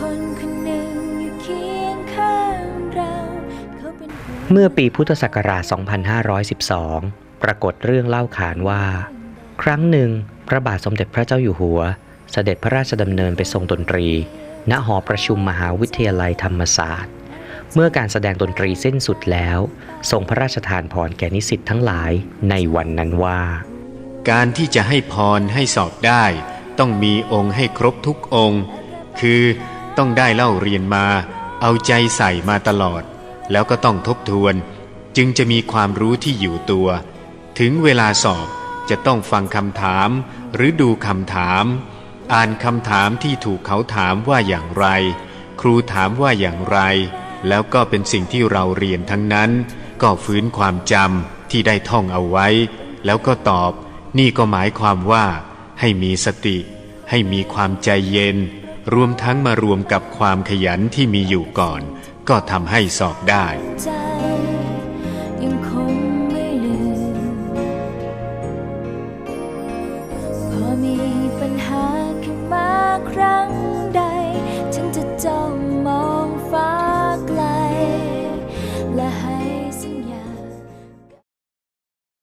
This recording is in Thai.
คนคนหนึ่งอยู่เคียงข้างเราเขาเป็นห่วงเมื่อปีพุทธศักราช 2512 ปรากฏเรื่องเล่าขานว่า ครั้งหนึ่ง พระบาทสมเด็จพระเจ้าอยู่หัว เสด็จพระราชดำเนินไปทรงดนตรี ณ หอประชุมมหาวิทยาลัยธรรมศาสตร์ เมื่อการแสดงดนตรีสิ้นสุดแล้ว ทรงพระราชทานพรแก่นิสิตทั้งหลายในวันนั้นว่า การที่จะให้พรให้สอบได้ ต้องมีองค์ให้ครบทุกองค์ คือ ต้องได้เล่าเรียนมา เอาใจใส่มาตลอด แล้วก็ต้องทบทวน จึงจะมีความรู้ที่อยู่ตัว ถึงเวลาสอบจะต้องฟังคำถาม หรือดูคำถาม อ่านคำถามที่ถูกเขาถามว่าอย่างไร ครูถามว่าอย่างไร แล้วก็เป็นสิ่งที่เราเรียนทั้งนั้น ก็ฟื้นความจำที่ได้ท่องเอาไว้ แล้วก็ตอบ นี่ก็หมายความว่า ให้มีสติ ให้มีความใจเย็น รวมทั้งมารวมกับความขยันที่มีอยู่ก่อน ก็ทำให้สอบได้พอมีปัญหา